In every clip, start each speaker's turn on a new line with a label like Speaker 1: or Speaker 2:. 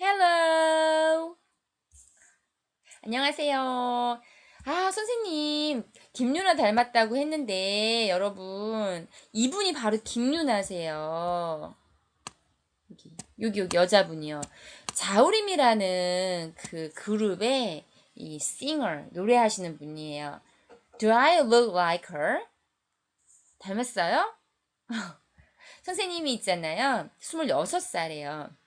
Speaker 1: Hello. 안녕하세요. 아, 선생님, 김유나 닮았다고 했는데, 여러분, 이분이 바로 김유나세요. 여기, 여기, 여기 여자분이요. 자우림이라는 그 그룹의 이 singer, 노래하시는 분이에요. Do I look like her? 닮았어요? 선생님이 있잖아요. 26살이에요.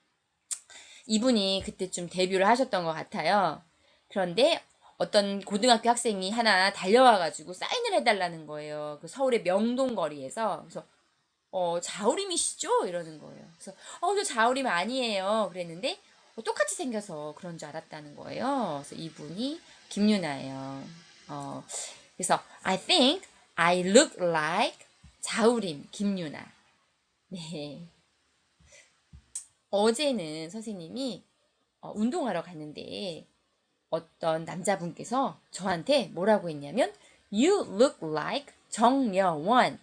Speaker 1: 이분이 그때 좀 데뷔를 하셨던 것 같아요. 그런데 어떤 고등학교 학생이 하나 달려와가지고 사인을 해달라는 거예요. 그 서울의 명동거리에서. 그래서, 어, 자우림이시죠? 이러는 거예요. 그래서, 어, 저 자우림 아니에요. 그랬는데, 어, 똑같이 생겨서 그런 줄 알았다는 거예요. 그래서 이분이 김유나예요. 어, 그래서, I think I look like 자우림, 김유나. 네. 어제는 선생님이 어, 운동하러 갔는데 어떤 남자분께서 저한테 뭐라고 했냐면 You look like 정여원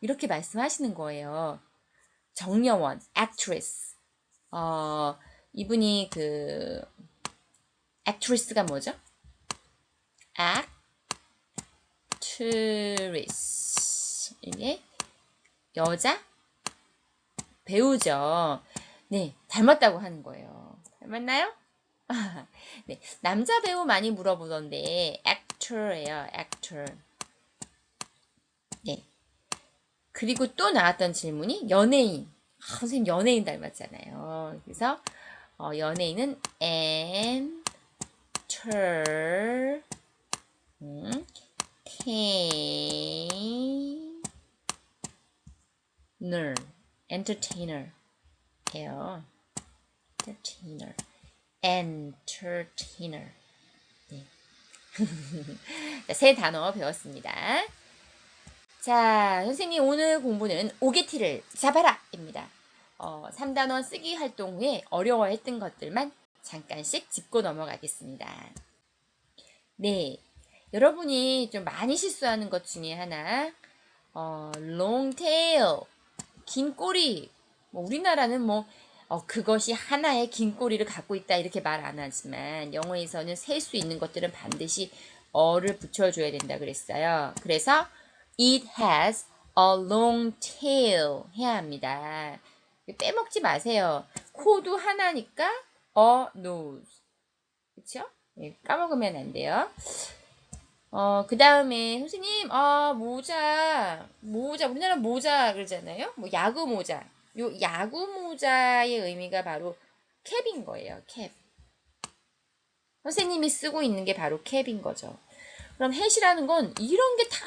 Speaker 1: 이렇게 말씀하시는 거예요. 정여원, actress. 어, 이분이 그 actress가 뭐죠? actress 이게 여자 배우죠. 네, 닮았다고 하는 거예요. 닮았나요? 네, 남자 배우 많이 물어보던데 actor예요, actor. 네. 그리고 또 나왔던 질문이 연예인. 아, 선생님 연예인 닮았잖아요. 그래서 어, 연예인은 enter 음, entertainer entertainer 예요. entertainer entertainer 네. 자, 새 단어 배웠습니다. 자, 선생님 오늘 공부는 오게티를 잡아라입니다. 어, 3단원 쓰기 활동 후에 어려워했던 것들만 잠깐씩 짚고 넘어가겠습니다. 네, 여러분이 좀 많이 실수하는 것 중에 하나, 어, long tail, 긴 꼬리. 뭐 우리나라는 뭐 어, 그것이 하나의 긴 꼬리를 갖고 있다 이렇게 말 안 하지만 영어에서는 셀 수 있는 것들은 반드시 어를 붙여줘야 된다 그랬어요. 그래서 it has a long tail 해야 합니다. 빼먹지 마세요. 코도 하나니까 a nose. 그쵸? 네, 까먹으면 안 돼요. 어, 그 다음에, 선생님, 아, 모자, 모자, 우리나라 모자 그러잖아요? 뭐, 야구 모자. 요 야구 모자의 의미가 바로 캡인 거예요, 캡. 선생님이 쓰고 있는 게 바로 캡인 거죠. 그럼 햇이라는 건 이런 게 다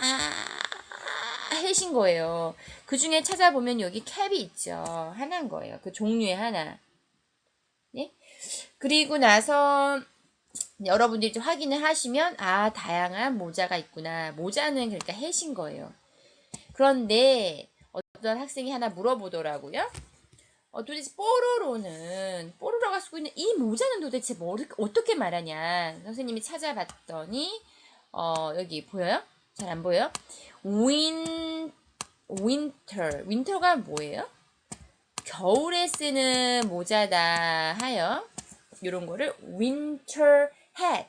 Speaker 1: 햇인 거예요. 그 중에 찾아보면 여기 캡이 있죠. 하나인 거예요. 그 종류의 하나. 네? 그리고 나서 여러분들이 좀 확인을 하시면 아 다양한 모자가 있구나. 모자는 그러니까 햇인 거예요. 그런데 어떤 학생이 하나 물어보더라고요. 어, 도대체 뽀로로는 뽀로로가 쓰고 있는 이 모자는 도대체 뭐 어떻게 말하냐 선생님이 찾아봤더니 어, 여기 보여요? 잘 안 보여요? 윈 윈터 윈터가 뭐예요? 겨울에 쓰는 모자다 하여 이런 거를 winter hat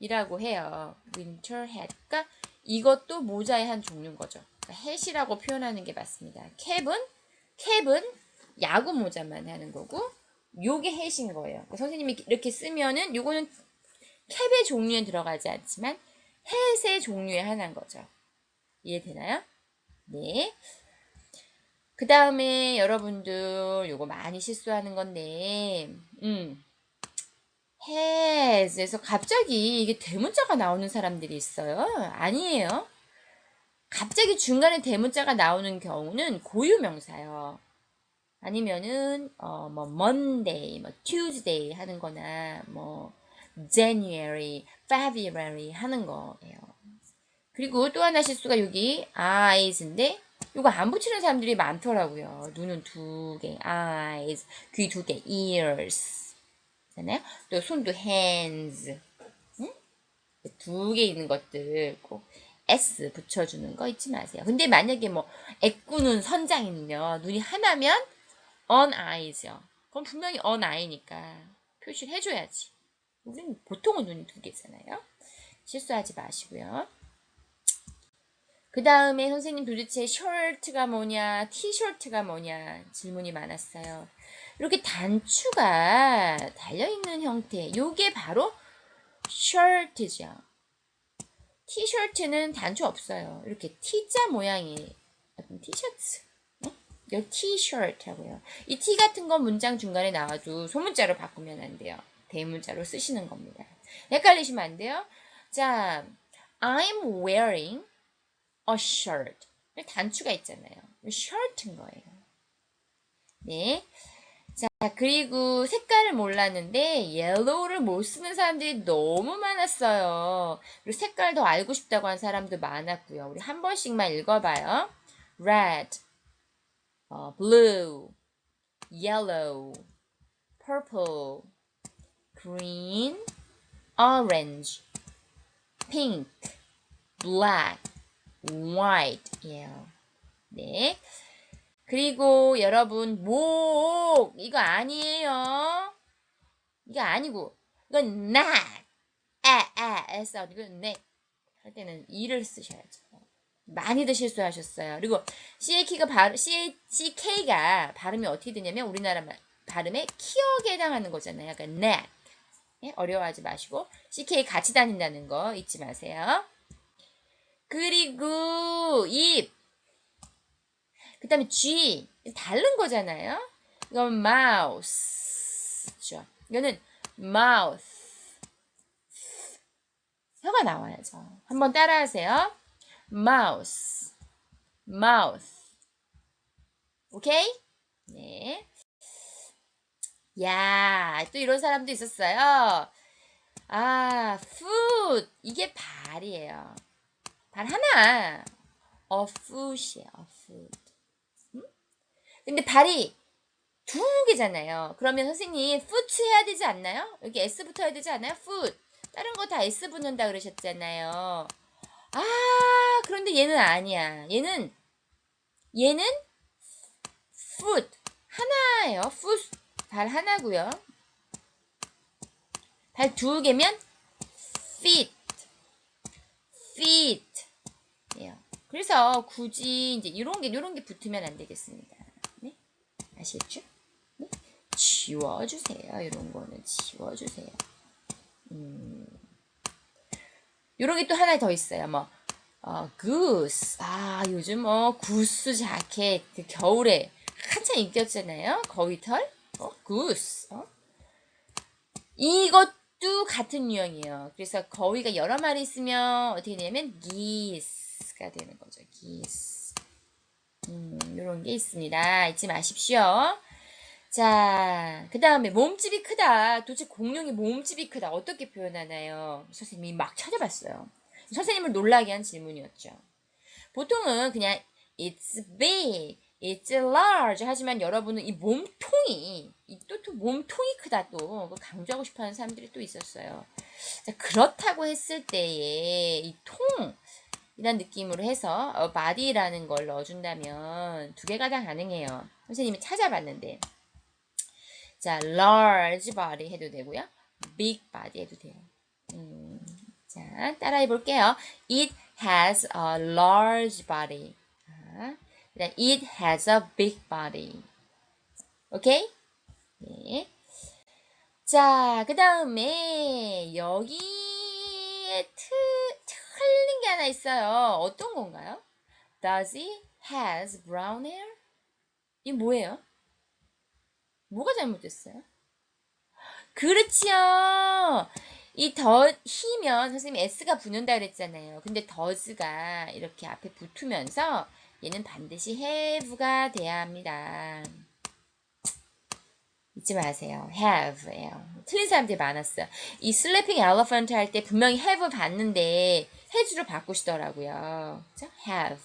Speaker 1: 이라고 해요. winter. 그러니까 이것도 모자의 한 종류인 거죠. Hat이라고 표현하는 게 맞습니다. 캡은 캡은 야구 모자만 하는 거고 요게 hat인 거예요. 그러니까 선생님이 이렇게 쓰면은 요거는 캡의 종류에 들어가지 않지만 hat의 종류의 하나인 거죠. 이해되나요? 네. 그 다음에 여러분들 요거 많이 실수하는 건데, 음, has에서 갑자기 이게 대문자가 나오는 사람들이 있어요. 아니에요. 갑자기 중간에 대문자가 나오는 경우는 고유명사요. 아니면은 어 뭐 Monday, 뭐 Tuesday 하는 거나 뭐 January, February 하는 거예요. 그리고 또 하나 실수가 여기 eyes인데 이거 안 붙이는 사람들이 많더라고요. 눈은 두 개, eyes, 귀 두 개, ears. 잖아요. 또 손도 hands. 응? 두 개 있는 것들 꼭 S 붙여주는 거 잊지 마세요. 근데 만약에 뭐 애꾸는 선장이는요. 눈이 하나면 on eyes요. 그럼 분명히 on eye니까 표시를 해줘야지. 우리는 보통은 눈이 두 개잖아요. 실수하지 마시고요. 그 다음에 선생님 도대체 셔츠가 뭐냐, 티셔츠가 뭐냐 질문이 많았어요. 이렇게 단추가 달려있는 형태, 요게 바로 셔츠죠. 티셔츠는 단추 없어요. 이렇게 T자 어떤 티셔츠. 응? 여기 티셔츠라고요. 이 T 같은 건 문장 중간에 나와도 소문자로 바꾸면 안 돼요. 대문자로 쓰시는 겁니다. 헷갈리시면 안 돼요. 자, I'm wearing a shirt. 단추가 있잖아요. shirt인 거예요. 네. 자, 그리고 색깔을 몰랐는데 yellow를 못 쓰는 사람들이 너무 많았어요. 그리고 색깔 더 알고 싶다고 한 사람도 많았고요. 우리 한 번씩만 읽어봐요. red, 어, blue, yellow, purple, green, orange, pink, black, white. 예요. 네. 그리고 여러분 목 이거 아니에요. 이거 아니고 이건 not 에에 에서 이거 넥할 때는 이를 쓰셔야죠. 많이들 실수하셨어요. 그리고 CK가 발 CK가 발음이 어떻게 되냐면 우리나라 말, 발음에 키역에 해당하는 거잖아요. 약간. 예? 어려워하지 마시고 CK 같이 다닌다는 거 잊지 마세요. 그리고 입. 그 다음에 G. 다른 거잖아요. 이건 mouse죠. 이거는 mouth. 혀가 나와야죠. 한번 따라하세요. mouse. mouth. 오케이? 네. 야, 또 이런 사람도 있었어요. 아, foot. 이게 발이에요. 발 하나. a foot이에요. a foot. 응? 근데 발이 두 개잖아요. 그러면 선생님 foot 해야 되지 않나요? 여기 s 붙어야 되지 않아요? foot. 다른 거 다 s 붙는다 그러셨잖아요. 아, 그런데 얘는 아니야. 얘는 얘는 foot 하나예요. foot 발 하나고요. 발 두 개면 feet. feet. 예요. 그래서 굳이 이제 이런 게 이런 게 붙으면 안 되겠습니다. 네? 아시겠죠? 네? 지워주세요. 이런 거는 지워주세요. 음. 이런 게 또 하나 더 있어요. 뭐 어, goose. 아, 요즘 뭐 구스 자켓 그 겨울에 한참 인기였잖아요. 거위털. 어, goose. 어? 이것도 같은 유형이에요. 그래서 거위가 여러 마리 있으면 어떻게 되냐면 geese가 되는 거죠. geese. 음, 이런 게 있습니다. 잊지 마십시오. 자, 그 다음에 몸집이 크다. 도대체 공룡이 몸집이 크다. 어떻게 표현하나요? 선생님이 막 찾아봤어요. 선생님을 놀라게 한 질문이었죠. 보통은 그냥 it's big, it's large 하지만 여러분은 이 몸통이 또, 또 몸통이 크다 또 강조하고 싶어하는 사람들이 또 있었어요. 자, 그렇다고 했을 때에 이 통, 이란 느낌으로 해서 어, body라는 걸 넣어준다면 두 개가 다 가능해요. 선생님이 찾아봤는데 자, large body 해도 되고요. big body 해도 돼요. 음, 자, 따라해 볼게요. It has a large body. 자, it has a big body. 오케이? 네. 자, 그 다음에 여기에 게 하나 있어요. 어떤 건가요? Does he has brown hair? 이 뭐예요? 뭐가 잘못됐어요? 그렇지요. 이 더 히면 선생님 s가 붙는다 그랬잖아요. 근데 does가 이렇게 앞에 붙으면서 얘는 반드시 have가 돼야 합니다. 잊지 마세요. have예요. 틀린 사람들이 많았어요. 이 slapping elephant 할 때 분명히 have 봤는데 has로 바꾸시더라고요. 그죠? have.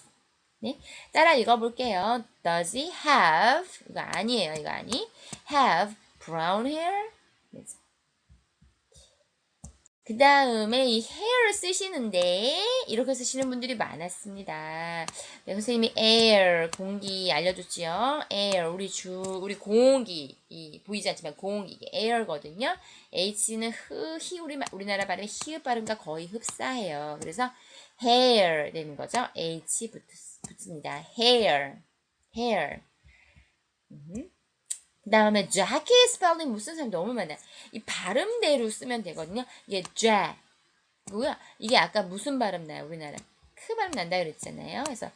Speaker 1: 네? 따라 읽어볼게요. Does he have? 이거 아니에요. 이거 아니. Have brown hair? 그 그 다음에 이 hair 쓰시는데 이렇게 쓰시는 분들이 많았습니다. 네, 선생님이 air 공기 알려줬지요. air 우리 주 우리 공기 이 보이지 않지만 공기 이게 air거든요. h는 흐, 히 우리 우리나라 발음이 히읗 발음과 거의 흡사해요. 그래서 hair 되는 거죠. h 붙, 붙습니다. hair, hair. 그 다음에 jacket 스펠링 무슨 사람 너무 많아요. 이 발음대로 쓰면 되거든요. 이게 ja. 뭐야? 이게 아까 무슨 발음 나요? 우리나라. 크 발음 난다 그랬잖아요. 그래서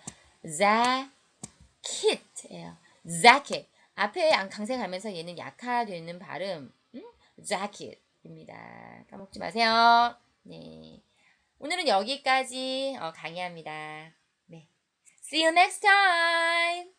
Speaker 1: jacket예요. jacket. 앞에 안 강세가면서 얘는 약화되는 발음. 음? jacket입니다. 까먹지 마세요. 네. 오늘은 여기까지 어, 강의합니다. 네. See you next time.